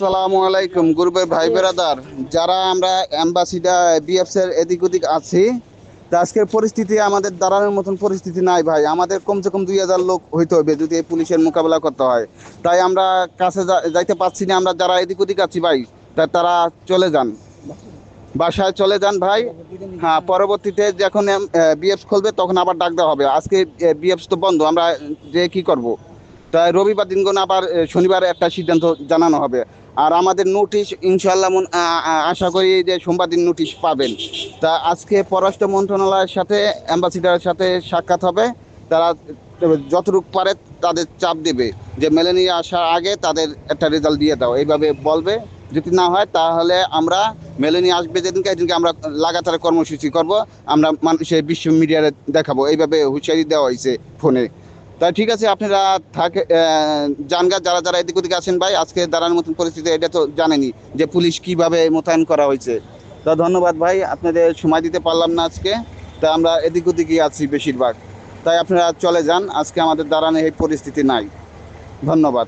আসসালামু আলাইকুম গ্রুপের ভাই বেরাদার। যারা আমরা অ্যাম্বাসিডার বিএফস এর এদিক ওদিক আছি তা আজকের পরিস্থিতি আমাদের দাঁড়ানোর মতন পরিস্থিতি নাই ভাই। আমাদের কমসে কম দুই হাজার লোক হইতে হবে যদি এই পুলিশের মোকাবেলা করতে হয়। তাই আমরা কাছে যাইতে পারছি না আমরা যারা এদিক ওদিক আছি ভাই তা তারা চলে যান। বাসায় চলে যান ভাই। হ্যাঁ পরবর্তীতে যখন বিএফস খুলবে তখন আবার ডাক দেওয়া হবে। আজকে বিএফস তো বন্ধ আমরা যে কি করব? তাই রবিবার দিনগুলো আবার শনিবার একটা সিদ্ধান্ত জানানো হবে। আর আমাদের নোটিশ ইনশাল্লাহ আশা করি যে সোমবার দিন নোটিশ পাবেন। তা আজকে পররাষ্ট্র মন্ত্রণালয়ের সাথে অ্যাম্বাসিডারের সাথে সাক্ষাৎ হবে। তারা যতটুক পারে তাদের চাপ দেবে যে মেলে নিয়ে আসার আগে তাদের একটা রেজাল্ট দিয়ে দাও। এইভাবে বলবে। যদি না হয় তাহলে আমরা মেলে নিয়ে আসবে যেদিনকে, এদিনকে আমরা লাগাতার কর্মসূচি করব। আমরা মানুষের বিশ্ব মিডিয়ারে দেখাবো। এইভাবে হুঁশিয়ারি দেওয়া হয়েছে ফোনে। তা ঠিক আছে, আপনারা থাকে জানগা যারা যারা এদিক ওদিকে আছেন ভাই, আজকে দাঁড়ানোর মতন পরিস্থিতি, এটা তো জানেনি যে পুলিশ কীভাবে মোতায়েন করা হয়েছে। তা ধন্যবাদ ভাই, আপনাদের সময় দিতে পারলাম না আজকে। তা আমরা এদিক ওদিকই আছি বেশিরভাগ। তাই আপনারা চলে যান, আজকে আমাদের দাঁড়ানো এই পরিস্থিতি নাই। ধন্যবাদ।